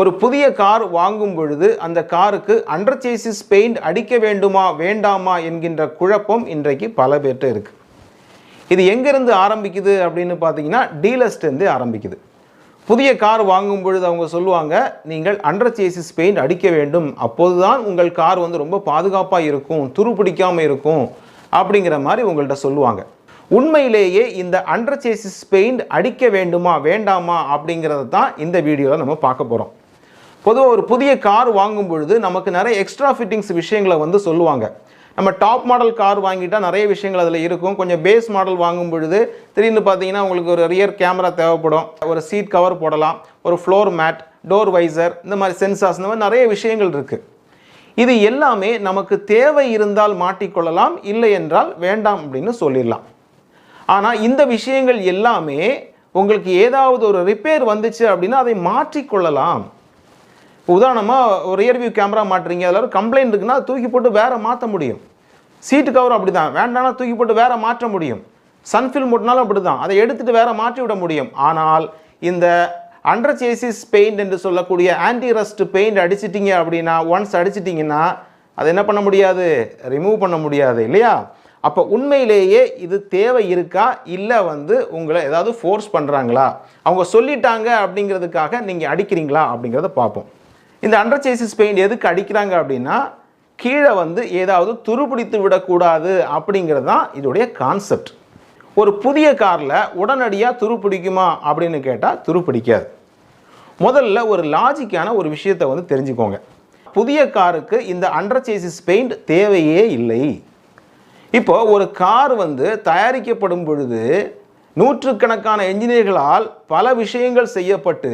ஒரு புதிய கார் வாங்கும் பொழுது அந்த காருக்கு அண்டர் சேசிஸ் பெயிண்ட் அடிக்க வேண்டுமா வேண்டாமா என்கின்ற குழப்பம் இன்றைக்கு பல பேர்கிட்ட இருக்குது இது எங்கேருந்து ஆரம்பிக்குது அப்படின்னு பார்த்தீங்கன்னா டீலர்ஸ்டேருந்து ஆரம்பிக்குது. புதிய கார் வாங்கும் பொழுது அவங்க சொல்லுவாங்க நீங்கள் அண்டர் சேசிஸ் பெயிண்ட் அடிக்க வேண்டும். அப்போதுதான் உங்கள் கார் வந்து ரொம்ப பாதுகாப்பாக இருக்கும் துரு பிடிக்காம இருக்கும் அப்படிங்கிற மாதிரி உங்கள்கிட்ட சொல்லுவாங்க. உண்மையிலேயே இந்த அண்டர் சேசிஸ் பெயிண்ட் அடிக்க வேண்டுமா வேண்டாமா அப்படிங்கிறத தான் இந்த வீடியோவில் நம்ம பார்க்க போகிறோம் பொதுவாக ஒரு புதிய கார் வாங்கும் பொழுது நமக்கு நிறைய எக்ஸ்ட்ரா ஃபிட்டிங்ஸ் விஷயங்களை வந்து சொல்லுவாங்க. நம்ம டாப் மாடல் கார் வாங்கிட்டால் நிறைய விஷயங்கள் அதில் இருக்கும். கொஞ்சம் பேஸ் மாடல் வாங்கும் பொழுது திடீர்னு பார்த்தீங்கன்னா உங்களுக்கு ஒரு ரியர் கேமரா தேவைப்படும். ஒரு சீட் கவர் போடலாம். ஒரு ஃப்ளோர் மேட் டோர் வைசர் இந்த மாதிரி சென்சார்ஸ் இந்த மாதிரி நிறைய விஷயங்கள் இருக்குது இது எல்லாமே நமக்கு தேவை இருந்தால் மாட்டிக்கொள்ளலாம் இல்லை என்றால் வேண்டாம் அப்படின்னு சொல்லிடலாம். ஆனால் இந்த விஷயங்கள் எல்லாமே உங்களுக்கு ஏதாவது ஒரு ரிப்பேர் வந்துச்சு அப்படின்னா அதை மாற்றிக்கொள்ளலாம். இப்போ உதாரணமாக ஒரு ரியர்வியூ கேமரா மாட்டுறீங்க. அதில் ஒரு கம்ப்ளைண்ட் இருக்குன்னா தூக்கி போட்டு வேற மாற்ற முடியும். சீட்டு கவர் அப்படி தான் வேண்டாம்னா தூக்கி போட்டு வேற மாற்ற முடியும். சன்ஃபில் போட்டனாலும் அப்படி தான் அதை எடுத்துகிட்டு வேற மாற்றி விட முடியும். ஆனால் இந்த அண்டர் சேசிஸ் பெயிண்ட் என்று சொல்லக்கூடிய ஆன்டி ரஸ்ட் பெயிண்ட் அடிச்சிட்டிங்க அப்படின்னா ஒன்ஸ் அடிச்சிட்டிங்கன்னா அதை என்ன பண்ண முடியாது? ரிமூவ் பண்ண முடியாது இல்லையா? அப்போ உண்மையிலேயே இது தேவை இருக்கா? இல்லை வந்து உங்களை ஏதாவது ஃபோர்ஸ் பண்ணுறாங்களா அவங்க சொல்லிட்டாங்க அப்படிங்கிறதுக்காக நீங்கள் அடிக்கிறீங்களா அப்படிங்கிறத பார்ப்போம். இந்த அண்டர் சேசிஸ் பெயிண்ட் எதுக்கு அடிக்கிறாங்க அப்படின்னா கீழே வந்து ஏதாவது துருப்பிடித்து விடக்கூடாது அப்படிங்கிறது தான் இதோடைய கான்செப்ட் ஒரு புதிய காரில் உடனடியாக துரு பிடிக்குமா அப்படின்னு கேட்டால் துரு பிடிக்காது முதல்ல ஒரு லாஜிக்கான ஒரு விஷயத்தை வந்து தெரிஞ்சுக்கோங்க. புதிய காருக்கு இந்த அண்டர் சேசிஸ் பெயிண்ட் தேவையே இல்லை. இப்போ ஒரு கார் வந்து தயாரிக்கப்படும் பொழுது நூற்றுக்கணக்கான என்ஜினியர்களால் பல விஷயங்கள் செய்யப்பட்டு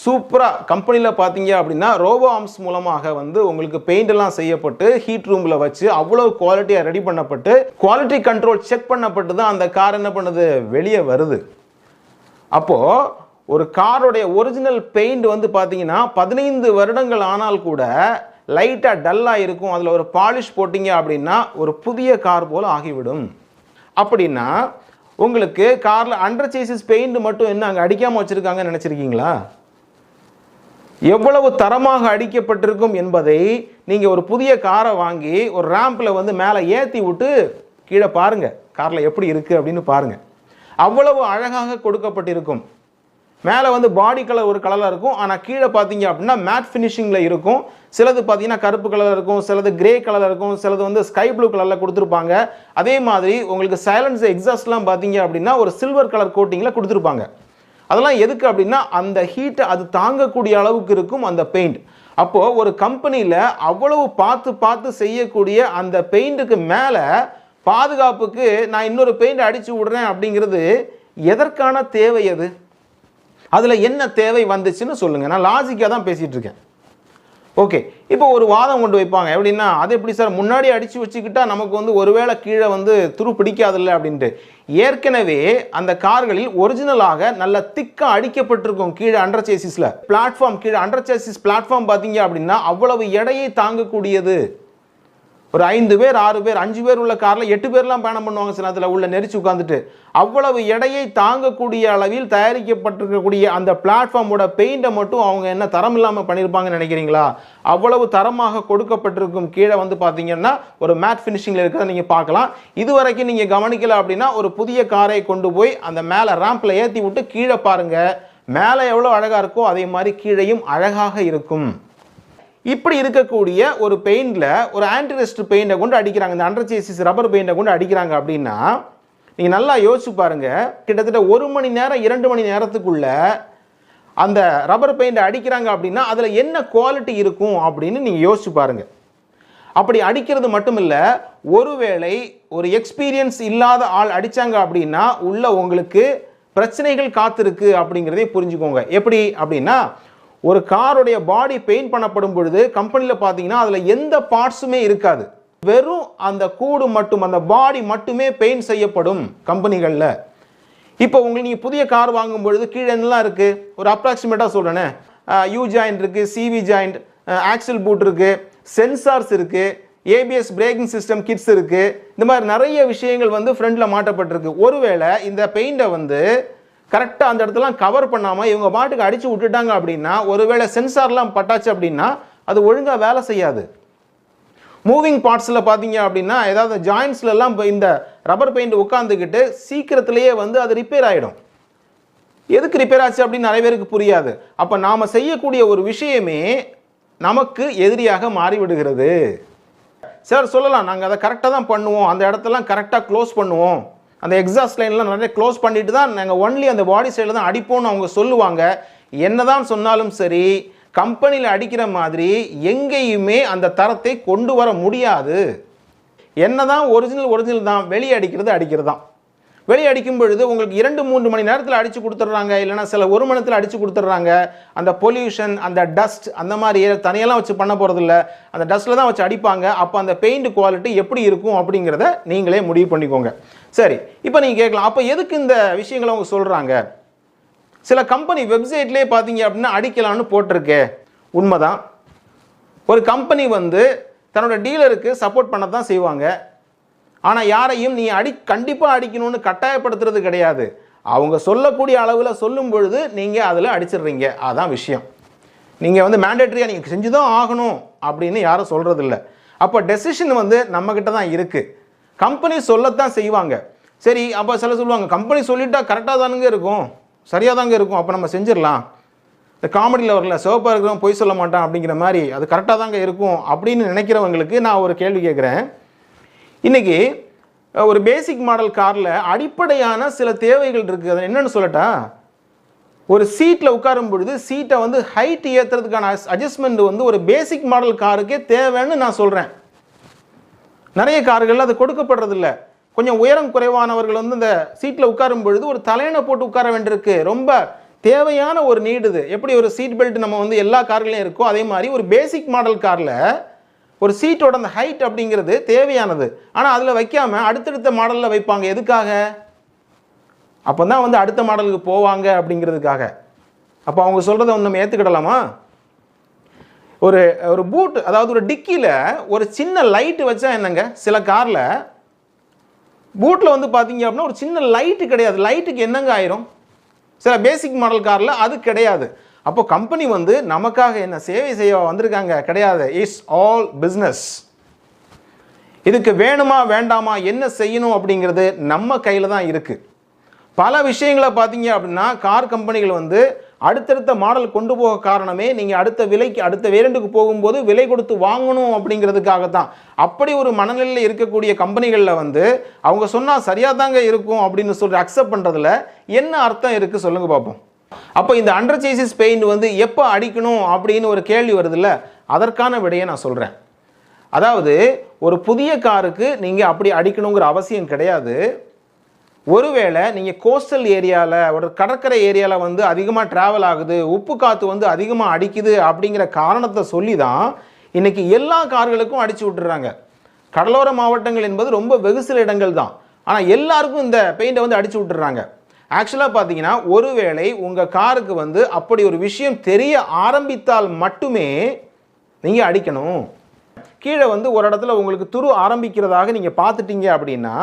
சூப்பராக கம்பெனியில் பார்த்தீங்க அப்படின்னா ரோபோ ஆம்ஸ் மூலமாக வந்து உங்களுக்கு பெயிண்ட் எல்லாம் செய்யப்பட்டு ஹீட் ரூமில் வச்சு அவ்வளோ குவாலிட்டியாக ரெடி பண்ணப்பட்டு குவாலிட்டி கண்ட்ரோல் செக் பண்ணப்பட்டு தான் அந்த கார் என்ன பண்ணுது? வெளியே வருது. அப்போது ஒரு காரோடைய ஒரிஜினல் பெயிண்ட் வந்து பார்த்தீங்கன்னா பதினைந்து வருடங்கள் ஆனால் கூட லைட்டாக டல்லாக இருக்கும். அதில் ஒரு பாலிஷ் போட்டிங்க அப்படின்னா ஒரு புதிய கார் போல் ஆகிவிடும். அப்படின்னா உங்களுக்கு காரில் அண்டர் சேசிஸ் பெயிண்ட் மட்டும் என்ன அங்கே அடிக்காமல் வச்சுருக்காங்கன்னு நினச்சிருக்கீங்களா? எவ்வளவு தரமாக அடிக்கப்பட்டிருக்கும் என்பதை நீங்கள் ஒரு புதிய காரை வாங்கி ஒரு ரேம்பில் வந்து மேலே ஏற்றி விட்டு கீழே பாருங்கள் காரில் எப்படி இருக்குது அப்படின்னு பாருங்கள் அவ்வளவு அழகாக கொடுக்கப்பட்டிருக்கும். மேலே வந்து பாடி கலர் ஒரு கலரில் இருக்கும். ஆனால் கீழே பார்த்தீங்க அப்படின்னா மேட் ஃபினிஷிங்கில் இருக்கும். சிலது பார்த்தீங்கன்னா கருப்பு கலரில் இருக்கும். சிலது கிரே கலரில் இருக்கும். சிலது வந்து ஸ்கை ப்ளூ கலரில் கொடுத்துருப்பாங்க. அதே மாதிரி உங்களுக்கு சைலன்ஸ் எக்ஸாஸ்ட்லாம் பார்த்தீங்க அப்படின்னா ஒரு சில்வர் கலர் கோட்டிங்கில் கொடுத்துருப்பாங்க. அதெல்லாம் எதுக்கு அப்படின்னா அந்த ஹீட்டை அது தாங்கக்கூடிய அளவுக்கு இருக்கும் அந்த பெயிண்ட் அப்போது ஒரு கம்பெனியில் அவ்வளவு பார்த்து பார்த்து செய்யக்கூடிய அந்த பெயிண்ட்டுக்கு மேலே பாதுகாப்புக்கு நான் இன்னொரு பெயிண்ட் அடித்து விடுறேன் அப்படிங்கிறது எதற்கான தேவை அது? அதில் என்ன தேவை வந்துச்சுன்னு சொல்லுங்கள் நான் லாஜிக்காக தான் பேசிகிட்டு இருக்கேன். ஓகே. இப்போ ஒரு வாதம் கொண்டு வைப்பாங்க. எப்படின்னா அது எப்படி சார்? முன்னாடி அடித்து வச்சுக்கிட்டா நமக்கு வந்து ஒருவேளை கீழே வந்து துரு பிடிக்காதில்ல அப்படின்ட்டு. ஏற்கனவே அந்த கார்களில் ஒரிஜினலாக நல்ல திக்காக அடிக்கப்பட்டிருக்கும் கீழே அண்டர் சேசிஸில் பிளாட்ஃபார்ம் கீழே அண்டர் சேசிஸ் பிளாட்ஃபார்ம் பார்த்தீங்க அப்படின்னா அவ்வளவு எடையை தாங்கக்கூடியது. ஒரு ஐந்து பேர் ஆறு பேர் அஞ்சு பேர் உள்ள காரில் எட்டு பேர்லாம் பயணம் பண்ணுவாங்க சில அதில் உள்ள நெரிச்சு உட்காந்துட்டு அவ்வளவு எடையை தாங்கக்கூடிய அளவில் தயாரிக்கப்பட்டிருக்கக்கூடிய அந்த பிளாட்ஃபார்மோட பெயிண்டை மட்டும் அவங்க என்ன தரம் இல்லாமல் பண்ணியிருப்பாங்கன்னு நினைக்கிறீங்களா? அவ்வளவு தரமாக கொடுக்கப்பட்டிருக்கும் கீழே வந்து பார்த்தீங்கன்னா ஒரு மேட் ஃபினிஷிங்கில் இருக்கிறத நீங்கள் பார்க்கலாம். இது வரைக்கும் நீங்கள் கவனிக்கல அப்படின்னா ஒரு புதிய காரை கொண்டு போய் அந்த மேலே ரேம்பில் ஏற்றி விட்டு கீழே பாருங்க. மேலே எவ்வளோ அழகாக இருக்கோ அதே மாதிரி கீழேயும் அழகாக இருக்கும். இப்படி இருக்கக்கூடிய ஒரு பெயிண்டில் ஒரு ஆன்டிரெஸ்ட் பெயிண்டை கொண்டு அடிக்கிறாங்க. இந்த அண்டர்சேசிஸ் ரப்பர் பெயிண்டை கொண்டு அடிக்கிறாங்க அப்படின்னா நீங்கள் நல்லா யோசிச்சு பாருங்க. கிட்டத்தட்ட ஒரு மணி நேரம் இரண்டு மணி நேரத்துக்குள்ள அந்த ரப்பர் பெயிண்டை அடிக்கிறாங்க அப்படின்னா அதில் என்ன குவாலிட்டி இருக்கும் அப்படின்னு நீங்கள் யோசிச்சு பாருங்கள் அப்படி அடிக்கிறது மட்டும் இல்லை ஒருவேளை ஒரு எக்ஸ்பீரியன்ஸ் இல்லாத ஆள் அடிச்சாங்க அப்படின்னா உள்ள உங்களுக்கு பிரச்சனைகள் காத்திருக்கு அப்படிங்கிறதே புரிஞ்சுக்கோங்க. எப்படி? அப்படின்னா ஒரு காருடைய பாடி பெயிண்ட் பண்ணப்படும் பொழுது கம்பெனியில் பார்த்தீங்கன்னா அதில் எந்த பார்ட்ஸுமே இருக்காது. வெறும் அந்த கூடு மட்டும் அந்த பாடி மட்டுமே பெயிண்ட் செய்யப்படும் கம்பெனிகளில். இப்போ உங்களுக்கு நீங்கள் புதிய கார் வாங்கும் பொழுது கீழே என்னலாம் இருக்குது ஒரு அப்ராக்சிமேட்டாக சொல்கிறேனே யூ ஜாயிண்ட் இருக்குது சிவி ஜாயிண்ட் ஆக்சில் பூட் இருக்குது சென்சார்ஸ் இருக்குது ஏபிஎஸ் பிரேக்கிங் சிஸ்டம் கிட்ஸ் இருக்குது இந்த மாதிரி நிறைய விஷயங்கள் வந்து ஃப்ரண்டில் மாட்டப்பட்டிருக்கு ஒருவேளை இந்த பெயிண்டை வந்து கரெக்டாக அந்த இடத்துலாம் கவர் பண்ணாமல் இவங்க பாட்டுக்கு அடித்து விட்டுட்டாங்க அப்படின்னா ஒருவேளை சென்சார்லாம் பட்டாச்சு அப்படின்னா அது ஒழுங்காக வேலை செய்யாது. மூவிங் பார்ட்ஸில் பார்த்தீங்க அப்படின்னா ஏதாவது ஜாயின்ஸ்லலாம் இப்போ இந்த ரப்பர் பெயிண்ட் உட்காந்துக்கிட்டு சீக்கிரத்திலேயே வந்து அது ரிப்பேர் ஆகிடும் எதுக்கு ரிப்பேர் ஆச்சு அப்படின்னு நிறைய பேருக்கு புரியாது. அப்போ நாம் செய்யக்கூடிய ஒரு விஷயமே நமக்கு எதிரியாக மாறிவிடுகிறது. சார் சொல்லலாம். நாங்கள் அதை கரெக்டாக தான் பண்ணுவோம். அந்த இடத்தெல்லாம் கரெக்டாக க்ளோஸ் பண்ணுவோம். அந்த எக்ஸாஸ்ட் லைன்லாம் நிறைய க்ளோஸ் பண்ணிட்டு தான் நாங்கள் ஒன்லி அந்த பாடி சைடில் தான் அடிப்போம்னு அவங்க சொல்லுவாங்க. என்னதான் சொன்னாலும் சரி கம்பெனியில் அடிக்கிற மாதிரி எங்கேயுமே அந்த தரத்தை கொண்டு வர முடியாது. என்ன தான் ஒரிஜினல் ஒரிஜினல் தான் வெளியே அடிக்கிறது அடிக்கிறது தான். வெளியே அடிக்கும் பொழுது உங்களுக்கு இரண்டு மூன்று மணி நேரத்தில் அடித்து கொடுத்துட்றாங்க இல்லைன்னா சில ஒரு மணி நேரத்தில் அடித்து கொடுத்துட்றாங்க அந்த பொல்யூஷன் அந்த டஸ்ட் அந்த மாதிரி தனியெல்லாம் வச்சு பண்ண போகிறதில்ல அந்த டஸ்ட்டில் தான் வச்சு அடிப்பாங்க. அப்போ அந்த பெயிண்ட் குவாலிட்டி எப்படி இருக்கும் அப்படிங்கிறத நீங்களே முடிவு பண்ணிக்கோங்க. சரி இப்போ நீங்கள் கேட்கலாம். அப்போ எதுக்கு இந்த விஷயங்களை அவங்க சொல்கிறாங்க சில கம்பெனி வெப்சைட்லேயே பார்த்தீங்க அப்படின்னா அடிக்கலாம்னு போட்டிருக்கு. உண்மைதான். ஒரு கம்பெனி வந்து தன்னோட டீலருக்கு சப்போர்ட் பண்ண தான் செய்வாங்க. ஆனால் யாரையும் நீ அடி கண்டிப்பாக அடிக்கணும்னு கட்டாயப்படுத்துறது கிடையாது. அவங்க சொல்லக்கூடிய அளவில் சொல்லும் பொழுது நீங்கள் அதில் அடிச்சிடுறீங்க. அதான் விஷயம். நீங்கள் வந்து மேண்டேட்ரியாக நீங்கள் செஞ்சு தான் ஆகணும் அப்படின்னு யாரும் சொல்கிறதில்ல அப்போ டெசிஷன் வந்து நம்மக்கிட்ட தான் இருக்குது கம்பெனி சொல்லத்தான் செய்வாங்க. சரி அப்போ சில சொல்லுவாங்க கம்பெனி சொல்லிட்டா கரெக்டாக தானுங்க இருக்கும். சரியாக தாங்க இருக்கும். அப்போ நம்ம செஞ்சிடலாம். இந்த காமெடியில் வரல சிவப்பாக இருக்கிறவன் பொய் சொல்ல மாட்டான் அப்படிங்கிற மாதிரி அது கரெக்டாக தாங்க இருக்கும். அப்படின்னு நினைக்கிறவங்களுக்கு நான் ஒரு கேள்வி கேட்குறேன். இன்றைக்கி ஒரு பேசிக் மாடல் காரில் அடிப்படையான சில தேவைகள் இருக்குது அது என்னென்னு சொல்லட்டா? ஒரு சீட்டில் உட்காரும் பொழுது சீட்டை வந்து ஹைட் ஏற்றுறதுக்கான அட்ஜஸ்ட்மெண்ட் வந்து ஒரு பேசிக் மாடல் காருக்கே தேவைன்னு நான் சொல்கிறேன் நிறைய கார்கள் அது கொடுக்கப்படுறதில்ல. கொஞ்சம் உயரம் குறைவானவர்கள் வந்து இந்த சீட்டில் உட்காரும் பொழுது ஒரு தலையணை போட்டு உட்கார வேண்டியிருக்கு. ரொம்ப தேவையான ஒரு நீடு இது. எப்படி ஒரு சீட் பெல்ட் நம்ம வந்து எல்லா கார்களையும் இருக்கோ அதே மாதிரி ஒரு பேசிக் மாடல் காரில் ஒரு சீட்டோட அந்த ஹைட் அப்படிங்கிறது தேவையானது. ஆனால் அதில் வைக்காமல் அடுத்தடுத்த மாடலில் வைப்பாங்க. எதுக்காக? அப்போ தான் வந்து அடுத்த மாடலுக்கு போவாங்க அப்படிங்கிறதுக்காக. அப்போ அவங்க சொல்கிறத ஒன்று நம்ம ஏற்றுக்கிடலாமா ஒரு ஒரு பூட் அதாவது ஒரு டிக்கியில் ஒரு சின்ன லைட்டு வச்சா என்னங்க? சில காரில் பூட்டில் வந்து பார்த்தீங்க அப்படின்னா ஒரு சின்ன லைட்டு கிடையாது. லைட்டுக்கு என்னங்க ஆயிரும்? சில பேசிக் மாடல் காரில் அது கிடையாது. அப்போ கம்பெனி வந்து நமக்காக என்ன சேவை செய்ய வந்திருக்காங்க? கிடையாது. இட்ஸ் ஆல் பிஸ்னஸ் இதுக்கு வேணுமா வேண்டாமா என்ன செய்யணும் அப்படிங்கிறது நம்ம கையில் தான் இருக்குது பல விஷயங்களை பார்த்தீங்க அப்படின்னா கார் கம்பெனிகள் வந்து அடுத்தடுத்த மாடல் கொண்டு போக காரணமே நீங்கள் அடுத்த விலைக்கு அடுத்த வேரண்டுக்கு போகும்போது விலை கொடுத்து வாங்கணும் அப்படிங்கிறதுக்காக தான் அப்படி ஒரு மனநிலையில் இருக்கக்கூடிய கம்பெனிகளில் வந்து அவங்க சொன்னால் சரியாக தாங்க இருக்கும் அப்படின்னு சொல்லி அக்செப்ட் பண்ணுறதுல என்ன அர்த்தம் இருக்குது சொல்லுங்கள் பார்ப்போம் அப்போ இந்த அண்டர் சேசிஸ் பெயிண்ட் வந்து எப்போ அடிக்கணும் அப்படின்னு ஒரு கேள்வி வருதுல்ல? அதற்கான விடையை நான் சொல்கிறேன் அதாவது ஒரு புதிய காருக்கு நீங்கள் அப்படி அடிக்கணுங்கிற அவசியம் கிடையாது. ஒருவேளை நீங்கள் கோஸ்டல் ஏரியாவில் ஒரு கடற்கரை ஏரியாவில் வந்து அதிகமாக ட்ராவல் ஆகுது உப்பு காற்று வந்து அதிகமாக அடிக்குது அப்படிங்கிற காரணத்தை சொல்லி தான் இன்றைக்கி எல்லா கார்களுக்கும் அடித்து விட்டுறாங்க. கடலோர மாவட்டங்கள் என்பது ரொம்ப வெகு சில இடங்கள் தான் ஆனால் எல்லாருக்கும் இந்த பெயிண்டை வந்து அடித்து விட்டுறாங்க. ஆக்சுவலாக பார்த்தீங்கன்னா ஒருவேளை உங்கள் காருக்கு வந்து அப்படி ஒரு விஷயம் தெரிய ஆரம்பித்தால் மட்டுமே நீங்கள் அடிக்கணும். கீழே வந்து ஒரு இடத்துல உங்களுக்கு துரு ஆரம்பிக்கிறதாக நீங்கள் பார்த்துட்டீங்க அப்படின்னா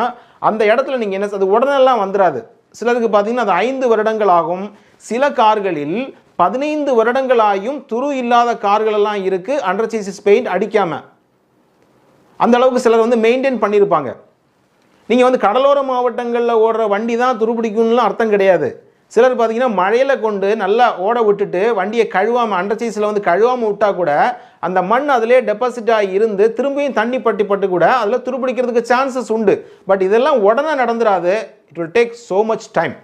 அந்த இடத்துல நீங்கள் என்ன அது உடனெல்லாம் வந்துடாது சிலருக்கு பார்த்தீங்கன்னா அது ஐந்து வருடங்கள் ஆகும் சில கார்களில் பதினைந்து வருடங்களாயும் துரு இல்லாத கார்களெல்லாம் இருக்குது இருக்கு. அண்டர் சீசிஸ் பெயிண்ட் அடிக்காமல் அந்த அளவுக்கு சிலர் வந்து மெயின்டைன் பண்ணியிருப்பாங்க நீங்கள் வந்து கடலோர மாவட்டங்களில் ஓடுற வண்டி தான் துருப்பிடிக்கும்லாம் அர்த்தம் கிடையாது. சிலர் பார்த்தீங்கன்னா மழையில் கொண்டு நல்லா ஓட விட்டுட்டு வண்டியை கழுவாமல் அண்டர் சீஸில் வந்து கழுவாமல் விட்டா கூட அந்த மண் அதிலே டெபாசிட் ஆகி இருந்து திரும்பியும் தண்ணி பட்டி பட்டு கூட அதில் துருப்பிடிக்கிறதுக்கு சான்சஸ் உண்டு. பட் இதெல்லாம் உடனே நடந்துடாது it will take so much time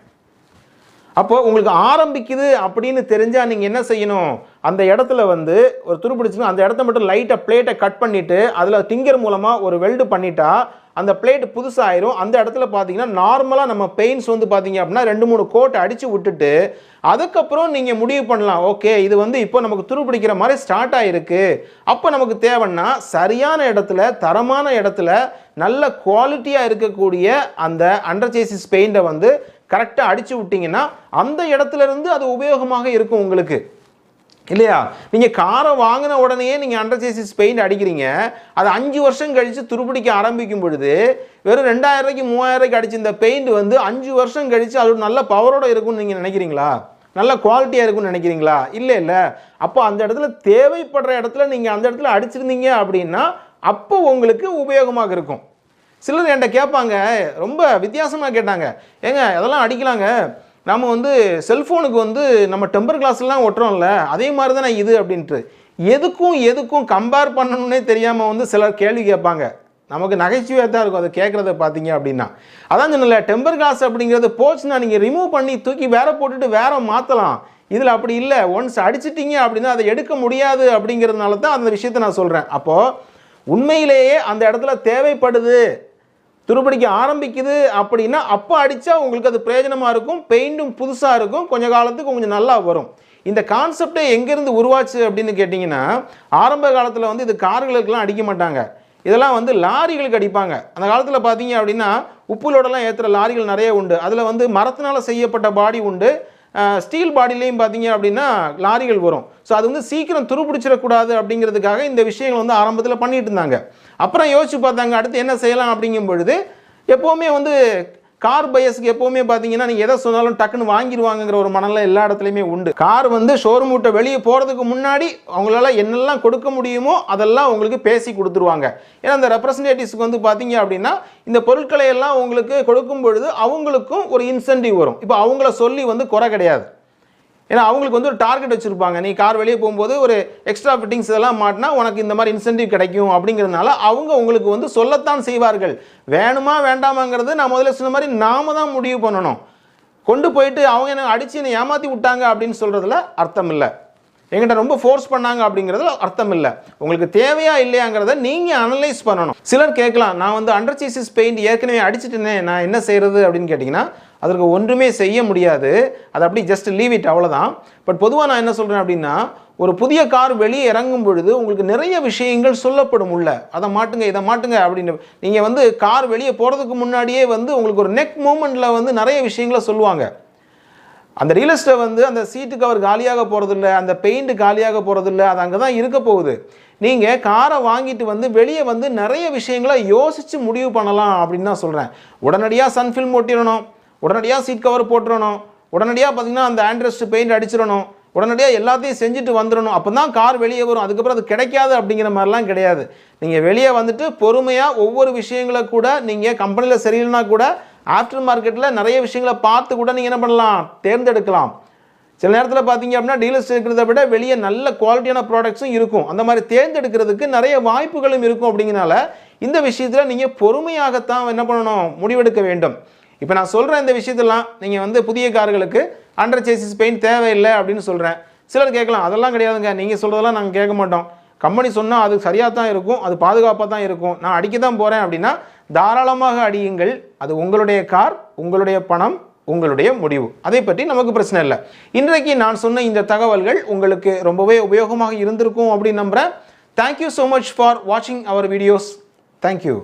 அப்போது உங்களுக்கு ஆரம்பிக்குது அப்படின்னு தெரிஞ்சால் நீங்கள் என்ன செய்யணும்? அந்த இடத்துல வந்து ஒரு துருப்பிடிச்சுன்னா அந்த இடத்த மட்டும் லைட்டாக பிளேட்டை கட் பண்ணிவிட்டு அதில் டிங்கர் மூலமாக ஒரு வெல்டு பண்ணிட்டா அந்த பிளேட் புதுசாயிரும். அந்த இடத்துல பார்த்தீங்கன்னா நார்மலாக நம்ம பெயிண்ட்ஸ் வந்து பார்த்தீங்க அப்படின்னா ரெண்டு மூணு கோட்டை அடித்து விட்டுட்டு அதுக்கப்புறம் நீங்கள் முடிவு பண்ணலாம். ஓகே இது வந்து இப்போ நமக்கு துருப்பிடிக்கிற மாதிரி ஸ்டார்ட் ஆகிருக்கு அப்போ நமக்கு தேவைன்னா சரியான இடத்துல தரமான இடத்துல நல்ல குவாலிட்டியாக இருக்கக்கூடிய அந்த அண்டர் சேசிஸ் பெயிண்டை வந்து கரெக்டாக அடித்து விட்டிங்கன்னா அந்த இடத்துல இருந்து அது உபயோகமாக இருக்கும் உங்களுக்கு. இல்லையா? நீங்கள் காரை வாங்கின உடனேயே நீங்கள் அண்டர் சேசிஸ் பெயிண்ட் அடிக்கிறீங்க. அது அஞ்சு வருஷம் கழித்து துருப்பிடிக்க ஆரம்பிக்கும் பொழுது வெறும் ரெண்டாயிரம் ரூபாய்க்கு மூவாயிரம் ரூபாய்க்கு அடிச்ச இந்த பெயிண்ட் வந்து அஞ்சு வருஷம் கழித்து அது நல்ல பவரோடு இருக்கும்னு நீங்கள் நினைக்கிறீங்களா? நல்ல குவாலிட்டியாக இருக்கும்னு நினைக்கிறீங்களா? இல்லை இல்லை. அப்போ அந்த இடத்துல தேவைப்படுற இடத்துல நீங்கள் அந்த இடத்துல அடிச்சிருந்தீங்க அப்படின்னா அப்போ உங்களுக்கு உபயோகமாக இருக்கும். சிலர் என்கிட்ட கேட்பாங்க ரொம்ப வித்தியாசமாக கேட்டாங்க. ஏங்க அதெல்லாம் அடிக்கலாங்க. நம்ம வந்து செல்ஃபோனுக்கு வந்து நம்ம டெம்பர் கிளாஸ்லாம் ஒட்டுறோம்ல அதே மாதிரி தானே இது அப்படின்ட்டு. எதுக்கும் எதுக்கும் கம்பேர் பண்ணணும்னே தெரியாமல் வந்து சிலர் கேள்வி கேட்பாங்க. நமக்கு நகைச்சுவையாக தான் இருக்கும் அதை கேட்குறத பார்த்தீங்க அப்படின்னா. அதான் சொன்னல டெம்பர் கிளாஸ் அப்படிங்கிறது போச்சுன்னா நீங்கள் ரிமூவ் பண்ணி தூக்கி வேற போட்டுட்டு வேற மாற்றலாம் இதில் அப்படி இல்லை. ஒன்ஸ் அடிச்சிட்டிங்க அப்படின்னா அதை எடுக்க முடியாது அப்படிங்கிறதுனால தான் அந்த விஷயத்தை நான் சொல்கிறேன் அப்போது உண்மையிலேயே அந்த இடத்துல தேவைப்படுது. துருப்பிடிக்க ஆரம்பிக்குது அப்படின்னா அப்போ அடித்தா உங்களுக்கு அது பிரயோஜனமாக இருக்கும். பெயிண்டும் புதுசாக இருக்கும். கொஞ்ச காலத்துக்கு கொஞ்சம் நல்லா வரும். இந்த கான்செப்டே எங்கேருந்து உருவாச்சு அப்படின்னு கேட்டிங்கன்னா ஆரம்ப காலத்தில் வந்து இது கார்களுக்கெல்லாம் அடிக்க மாட்டாங்க. இதெல்லாம் வந்து லாரிகளுக்கு அடிப்பாங்க. அந்த காலத்தில் பார்த்தீங்க அப்படின்னா உப்புலோடலாம் ஏற்றுற லாரிகள் நிறைய உண்டு. அதில் வந்து மரத்தினால் செய்யப்பட்ட பாடி உண்டு. ஸ்டீல் பாடிலையும் பார்த்தீங்க அப்படின்னா லாரிகள் வரும். ஸோ அது வந்து சீக்கிரம் துருப்பிடிச்சிடக்கூடாது அப்படிங்கிறதுக்காக இந்த விஷயங்கள் வந்து ஆரம்பத்தில் பண்ணிட்டு இருந்தாங்க. அப்புறம் யோசிச்சு பார்த்தாங்க அடுத்து என்ன செய்யலாம் அப்படிங்கும் பொழுது எப்போவுமே வந்து கார் பயஸ்க்கு எப்போவுமே பார்த்தீங்கன்னா நீங்கள் எதை சொன்னாலும் டக்குன்னு வாங்கிடுவாங்கங்கிற ஒரு மனநிலை எல்லா இடத்துலையுமே உண்டு. கார் வந்து ஷோரூம் விட்ட வெளியே போகிறதுக்கு முன்னாடி அவங்களால என்னெல்லாம் கொடுக்க முடியுமோ அதெல்லாம் உங்களுக்கு பேசி கொடுத்துருவாங்க. ஏன்னா அந்த ரெப்ரசன்டேட்டிவ்ஸ்க்கு வந்து பார்த்தீங்க அப்படின்னா இந்த பொருட்களை எல்லாம் உங்களுக்கு கொடுக்கும் பொழுது அவங்களுக்கும் ஒரு இன்சென்டிவ் வரும். இப்போ அவங்கள சொல்லி வந்து குறை கிடையாது. ஏன்னா அவங்களுக்கு வந்து ஒரு டார்கெட் வச்சுருப்பாங்க. நீ கார் வெளியே போகும்போது ஒரு எக்ஸ்ட்ரா ஃபிட்டிங்ஸ் இதெல்லாம் மாட்டினா உனக்கு இந்த மாதிரி இன்சென்டிவ் கிடைக்கும் அப்படிங்கிறதுனால அவங்க உங்களுக்கு வந்து சொல்லத்தான் செய்வார்கள். வேணுமா வேண்டாமாங்கிறது நான் முதல்ல சொன்ன மாதிரி நாம தான் முடிவு பண்ணணும். கொண்டு போயிட்டு அவங்க என்ன அடித்து என்னை ஏமாற்றி விட்டாங்க அப்படின்னு சொல்கிறதுல அர்த்தம் இல்லை. எங்கிட்ட ரொம்ப ஃபோர்ஸ் பண்ணாங்க அப்படிங்கிறதுல அர்த்தம் இல்லை. உங்களுக்கு தேவையா இல்லையாங்கிறத நீங்கள் அனலைஸ் பண்ணணும். சிலர் கேட்கலாம் நான் வந்து அண்டர் சீசிஸ் பெயிண்ட் ஏற்கனவே அடிச்சிட்டேனே நான் என்ன செய்கிறது அப்படின்னு கேட்டிங்கன்னா அதற்கு ஒன்றுமே செய்ய முடியாது. அது அப்படி ஜஸ்ட் லீவ் இட் அவ்வளோதான் பட் பொதுவாக நான் என்ன சொல்கிறேன் அப்படின்னா ஒரு புதிய கார் வெளியே இறங்கும் பொழுது உங்களுக்கு நிறைய விஷயங்கள் சொல்லப்படும் உள்ள. அதை மாட்டுங்க இதை மாட்டுங்க அப்படின்னு. நீங்கள் வந்து கார் வெளியே போகிறதுக்கு முன்னாடியே வந்து உங்களுக்கு ஒரு நெக் மூமெண்ட்டில் வந்து நிறைய விஷயங்களை சொல்லுவாங்க. அந்த ரியல் எஸ்டேட் வந்து அந்த சீட்டு கவர் காலியாக போகிறதில்ல அந்த பெயிண்ட் காலியாக போகிறதில்ல அது அங்கே தான் இருக்க போகுது. நீங்கள் காரை வாங்கிட்டு வந்து வெளியே வந்து நிறைய விஷயங்களை யோசித்து முடிவு பண்ணலாம் அப்படின்னு தான் சொல்கிறேன் உடனடியாக சன் ஓட்டிடணும். உடனடியாக சீட் கவர் போட்டுறணும். உடனடியாக பார்த்திங்கன்னா அந்த ஆண்ட்ரஸ்ட் பெயிண்ட் அடிச்சிடணும். உடனடியாக எல்லாத்தையும் செஞ்சுட்டு வந்துடணும். அப்போ தான் கார் வெளியே வரும். அதுக்கப்புறம் அது கிடைக்காது அப்படிங்கிற மாதிரிலாம் கிடையாது. நீங்கள் வெளியே வந்துட்டு பொறுமையாக ஒவ்வொரு விஷயங்களை கூட நீங்கள் கம்பெனியில் சரியில்லைனா கூட ஆஃப்டர் மார்க்கெட்டில் நிறைய விஷயங்களை பார்த்து கூட நீங்கள் என்ன பண்ணலாம்? தேர்ந்தெடுக்கலாம். சில நேரத்தில் பார்த்தீங்க அப்படின்னா டீலர்ஸ் இருக்கிறத விட வெளியே நல்ல குவாலிட்டியான ப்ராடக்ட்ஸும் இருக்கும். அந்த மாதிரி தேர்ந்தெடுக்கிறதுக்கு நிறைய வாய்ப்புகளும் இருக்கும் அப்படிங்கிறனால இந்த விஷயத்தில் நீங்கள் பொறுமையாகத்தான் என்ன பண்ணணும்? முடிவெடுக்க வேண்டும். இப்போ நான் சொல்கிற இந்த விஷயத்தெல்லாம் நீங்கள் வந்து புதிய கார்களுக்கு அண்டர் சேசிஸ் பெயிண்ட் தேவையில்லை அப்படின்னு சொல்கிறேன் சிலர் கேட்கலாம் அதெல்லாம் கிடையாதுங்க. நீங்கள் சொல்கிறதெல்லாம் நாங்கள் கேட்க மாட்டோம். கம்பெனி சொன்னால் அது சரியாக தான் இருக்கும் அது பாதுகாப்பாக தான் இருக்கும். நான் அடிக்க தான் போகிறேன் அப்படின்னா தாராளமாக அடியுங்கள். அது உங்களுடைய கார் உங்களுடைய பணம் உங்களுடைய முடிவு. அதை பற்றி நமக்கு பிரச்சனை இல்லை. இன்றைக்கு நான் சொன்ன இந்த தகவல்கள் உங்களுக்கு ரொம்பவே உபயோகமாக இருந்திருக்கும் அப்படின்னு நம்புகிறேன் தேங்க்யூ ஸோ மச் ஃபார் வாட்சிங் அவர் வீடியோஸ் தேங்க்யூ